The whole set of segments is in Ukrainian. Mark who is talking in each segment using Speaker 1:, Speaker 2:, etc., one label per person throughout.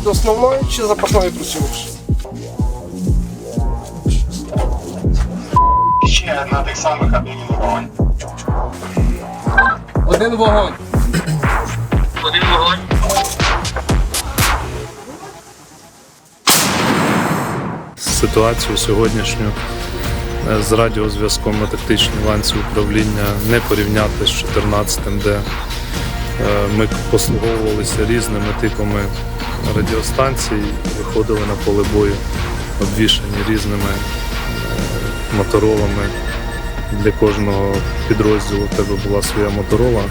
Speaker 1: від основної чи запасної працюєш?
Speaker 2: Ще на тих самих один вогонь.
Speaker 1: Один вогонь.
Speaker 2: Один вогонь.
Speaker 3: ситуацію сьогоднішню е, з радіозв'язком на тактичній ланці управління не порівняти з 14-м, де е, ми послуговувалися різними типами радіостанцій, виходили на поле бою, обвішані різними е, моторолами. Для кожного підрозділу в тебе була своя моторола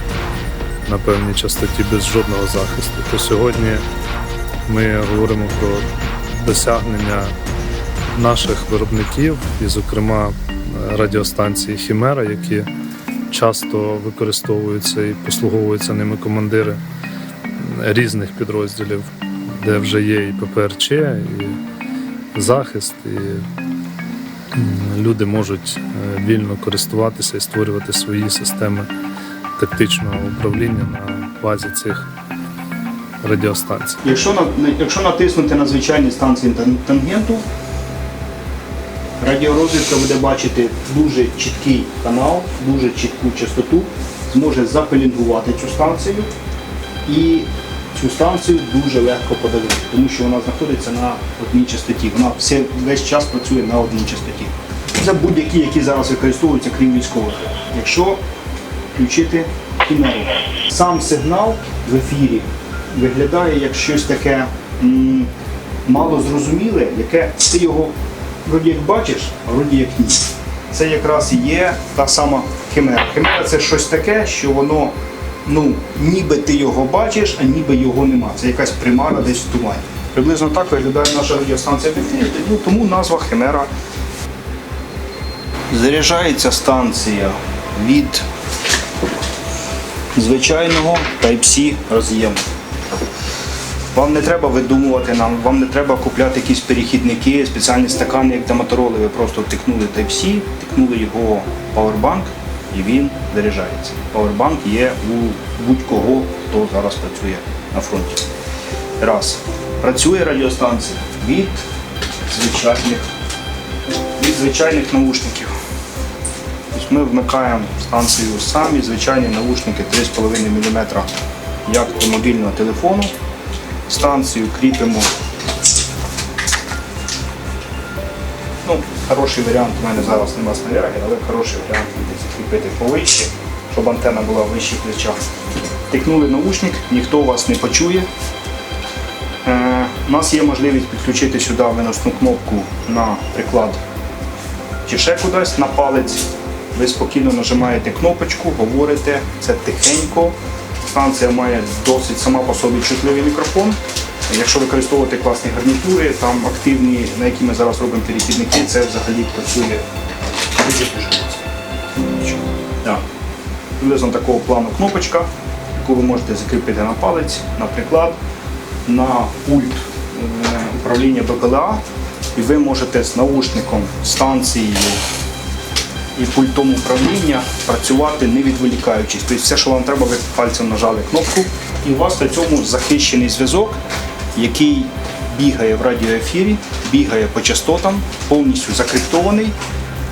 Speaker 3: на певній частоті без жодного захисту. То сьогодні ми говоримо про досягнення наших виробників, і, зокрема, е, радіостанції Хімера, які часто використовуються і послуговуються ними командири різних підрозділів, де вже є і ППРЧ, і захист, і люди можуть е, вільно користуватися і створювати свої системи тактичного управління на базі цих радіостанцій.
Speaker 4: Якщо, на, якщо натиснути на звичайні станції тангенту, радіорозвідка буде бачити дуже чіткий канал, дуже чітку частоту, зможе запелінгувати цю станцію і цю станцію дуже легко подавити, тому що вона знаходиться на одній частоті. Вона все, весь час працює на одній частоті. Це будь-які, які зараз використовуються, крім військових. Якщо включити кінеру. Сам сигнал в ефірі виглядає як щось таке мало зрозуміле, яке ти його вроді як бачиш, а вроді як ні. Це якраз і є та сама химера. Химера це щось таке, що воно, ну, ніби ти його бачиш, а ніби його нема. Це якась примара десь в тумані. Приблизно так виглядає наша радіостанція ну, тому назва химера. Заряджається станція від звичайного Type-C роз'єму. Вам не треба видумувати нам, вам не треба купляти якісь перехідники, спеціальні стакани, як для мотороли. Ви просто втикнули Type-C, втикнули його Powerbank і він заряджається. Powerbank є у будь-кого, хто зараз працює на фронті. Раз. Працює радіостанція від звичайних, від звичайних наушників. Тобто ми вмикаємо станцію самі, звичайні наушники 3,5 мм, як до мобільного телефону. Станцію кріпимо. Ну, хороший варіант, у мене зараз нема снаряги, але хороший варіант буде закріпити повище, щоб антенна була вище плеча. Тикнули наушник, ніхто вас не почує. Е, у нас є можливість підключити сюди виносну кнопку на приклад чи ще кудись на палець. Ви спокійно нажимаєте кнопочку, говорите, це тихенько. Станція має досить сама по собі чутливий мікрофон. Якщо використовувати класні гарнітури, там активні, на які ми зараз робимо перехідники, це взагалі працює дуже дуже міцно. Приблизно такого плану кнопочка, яку ви можете закріпити на палець, на приклад, на пульт е, управління БПЛА, і ви можете з наушником, станцією і пультом управління працювати не відволікаючись. Тобто все, що вам треба, ви пальцем нажали кнопку, і у вас при цьому захищений зв'язок, який бігає в радіоефірі, бігає по частотам, повністю закриптований.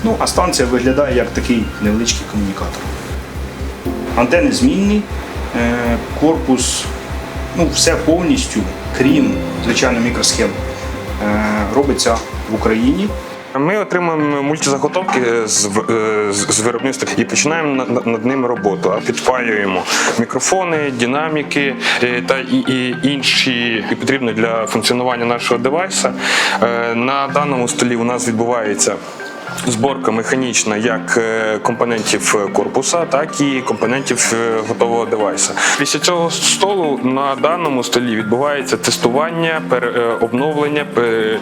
Speaker 4: Ну, а станція виглядає як такий невеличкий комунікатор. Антени змінні, е, корпус, ну, все повністю, крім звичайно мікросхем, е, робиться в Україні.
Speaker 5: Ми отримуємо мультизаготовки з, е, з виробництва і починаємо над, ними роботу. Підпаюємо мікрофони, динаміки та і, і інші і потрібні для функціонування нашого девайса. На даному столі у нас відбувається. Зборка механічна як е, компонентів корпуса, так і компонентів е, готового девайса. Після цього столу на даному столі відбувається тестування, е, обновлення, е,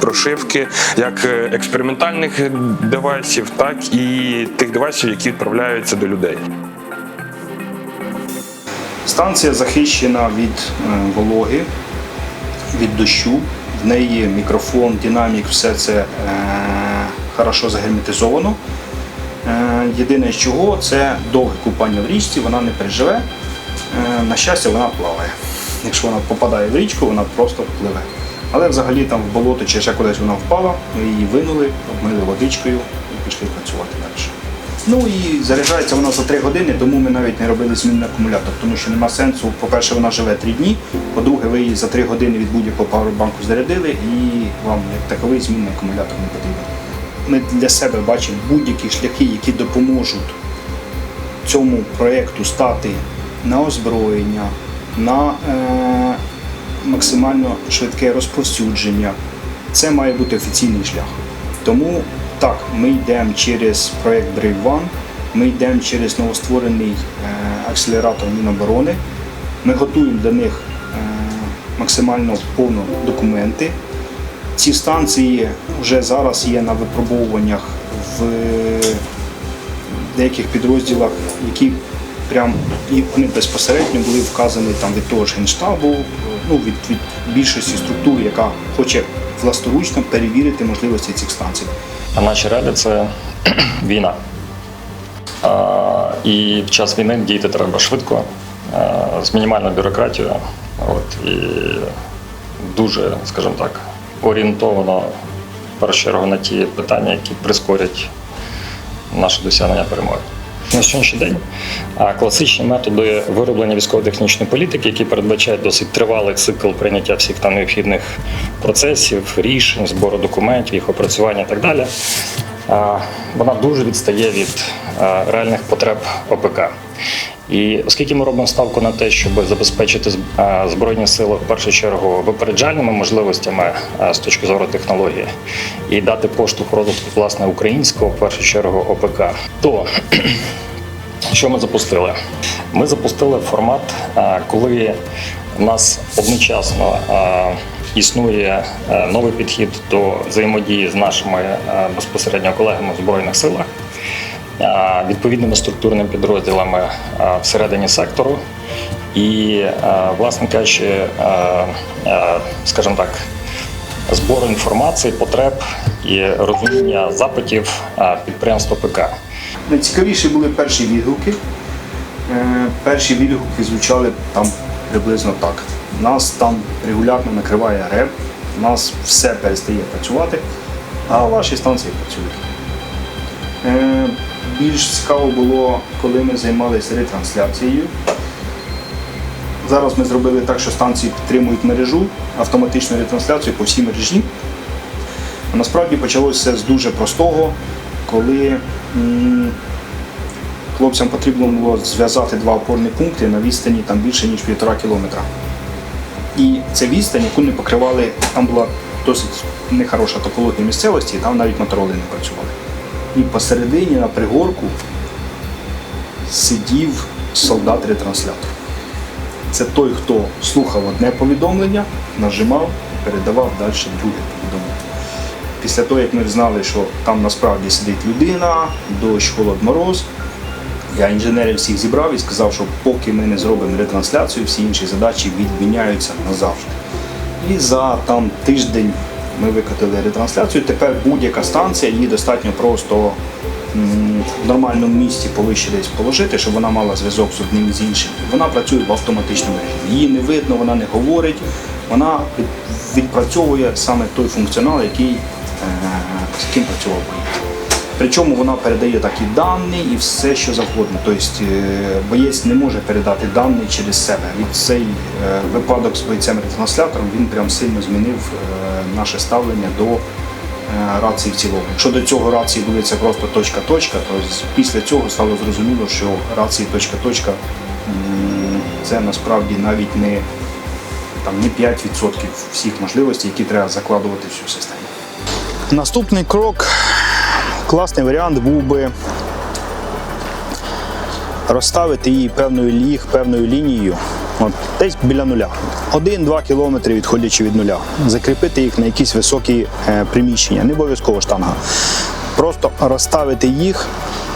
Speaker 5: прошивки як е, експериментальних девайсів, так і тих девайсів, які відправляються до людей.
Speaker 4: Станція захищена від е, вологи, від дощу. В неї мікрофон, динамік, все це е, хорошо загерметизовано. Е, єдине з чого це довге купання в річці, вона не переживе. Е, на щастя, вона плаває. Якщо вона попадає в річку, вона просто пливе. Але взагалі там в болото чи ще кудись вона впала, ми її винули, обмили водичкою і пішли працювати далі. Ну і заряджається вона за 3 години, тому ми навіть не робили змінний акумулятор, тому що нема сенсу. По-перше, вона живе 3 дні. По-друге, ви її за 3 години від будь-якого павербанку зарядили і вам як таковий змінний акумулятор не потрібен. Ми для себе бачимо будь-які шляхи, які допоможуть цьому проєкту стати на озброєння, на е, максимально швидке розповсюдження. Це має бути офіційний шлях. Тому так, ми йдемо через проєкт Brave One, ми йдемо через новостворений е, акселератор Міноборони. Ми готуємо для них е, максимально повно документи. Ці станції вже зараз є на випробовуваннях в деяких підрозділах, які прям і вони безпосередньо були вказані там від того ж генштабу, ну від, від більшості структур, яка хоче власторучно перевірити можливості цих станцій.
Speaker 6: А наші реалії це війна. А, і в час війни діяти треба швидко, з мінімальною бюрократією. От, і дуже, скажімо так, орієнтовано в першу чергу на ті питання, які прискорять наше досягнення перемоги. На сьогоднішній день класичні методи вироблення військово-технічної політики, які передбачають досить тривалий цикл прийняття всіх там необхідних процесів, рішень, збору документів, їх опрацювання і так далі, вона дуже відстає від реальних потреб ОПК. І оскільки ми робимо ставку на те, щоб забезпечити збройні сили в першу чергу випереджальними можливостями з точки зору технології і дати поштовх розвитку власне українського в першу чергу ОПК, то що ми запустили? Ми запустили формат, коли у нас одночасно існує новий підхід до взаємодії з нашими безпосередньо колегами в збройних силах, відповідними структурними підрозділами всередині сектору. І, власне кажучи, скажімо так, збору інформації, потреб і розуміння запитів підприємства ПК.
Speaker 4: Найцікавіші були перші відгуки. Е, Перші відгуки звучали там приблизно так. Нас там регулярно накриває реп, у нас все перестає працювати, а ваші станції працюють. Більш цікаво було, коли ми займалися ретрансляцією. Зараз ми зробили так, що станції підтримують мережу, автоматичну ретрансляцію по всій мережі. Насправді почалося все з дуже простого, коли хлопцям потрібно було зв'язати два опорні пункти на відстані там більше ніж півтора кілометра. І це відстань, яку не покривали, там була досить нехороша топологія місцевості, там навіть мотороли не працювали. І посередині на пригорку сидів солдат-ретранслятор. Це той, хто слухав одне повідомлення, нажимав передавав далі друге повідомлення. Після того, як ми знали, що там насправді сидить людина, дощ, холод, мороз, я інженерів всіх зібрав і сказав, що поки ми не зробимо ретрансляцію, всі інші задачі відміняються назавжди. І за там тиждень ми викотили ретрансляцію. Тепер будь-яка станція її достатньо просто в нормальному місці повище десь положити, щоб вона мала зв'язок з одним і з іншим. Вона працює в автоматичному режимі. Її не видно, вона не говорить, вона відпрацьовує саме той функціонал, який, е, з ким працював. Причому вона передає такі дані і все, що завгодно. Тобто е, боєць не може передати дані через себе. І цей е, випадок з бойцем ретранслятором він прям сильно змінив е, наше ставлення до рації в цілому. Якщо до цього рації були це просто точка-точка, то після цього стало зрозуміло, що рації точка-точка це насправді навіть не, там, не 5% всіх можливостей, які треба закладувати в цю систему. Наступний крок класний варіант був би розставити її певною ліг, певною лінією, от, десь біля нуля. Один-два кілометри відходячи від нуля. Закріпити їх на якісь високі е, приміщення, не обов'язково штанга. Просто розставити їх,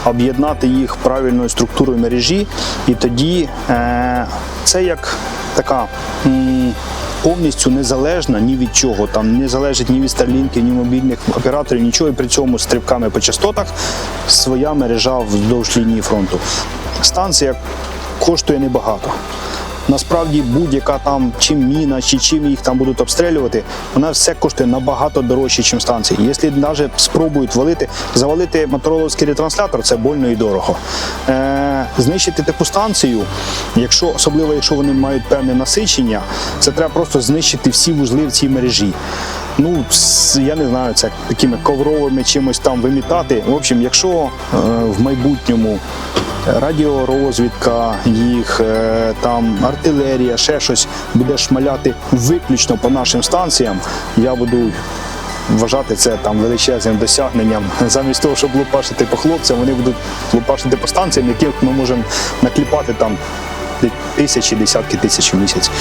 Speaker 4: об'єднати їх правильною структурою мережі, і тоді е, це як така. м, повністю незалежна ні від чого. Там не залежить ні від старлінки, ні мобільних операторів, нічого. І при цьому стрибками по частотах своя мережа вздовж лінії фронту. Станція коштує небагато. Насправді будь-яка там чим міна чи чим їх там будуть обстрілювати, вона все коштує набагато дорожче, ніж станції. Якщо навіть спробують валити, завалити мотороловський ретранслятор, це больно і дорого. Е, знищити таку станцію, якщо особливо якщо вони мають певне насичення, це треба просто знищити всі вузли в цій мережі. Ну, я не знаю, це такими ковровими чимось там вимітати. В общем, якщо е, в майбутньому радіорозвідка, їх е, там артилерія, ще щось буде шмаляти виключно по нашим станціям, я буду вважати це там величезним досягненням. Замість того, щоб лупашити по хлопцям, вони будуть лупашити по станціям, яких ми можемо накліпати там тисячі, десятки тисяч в місяць.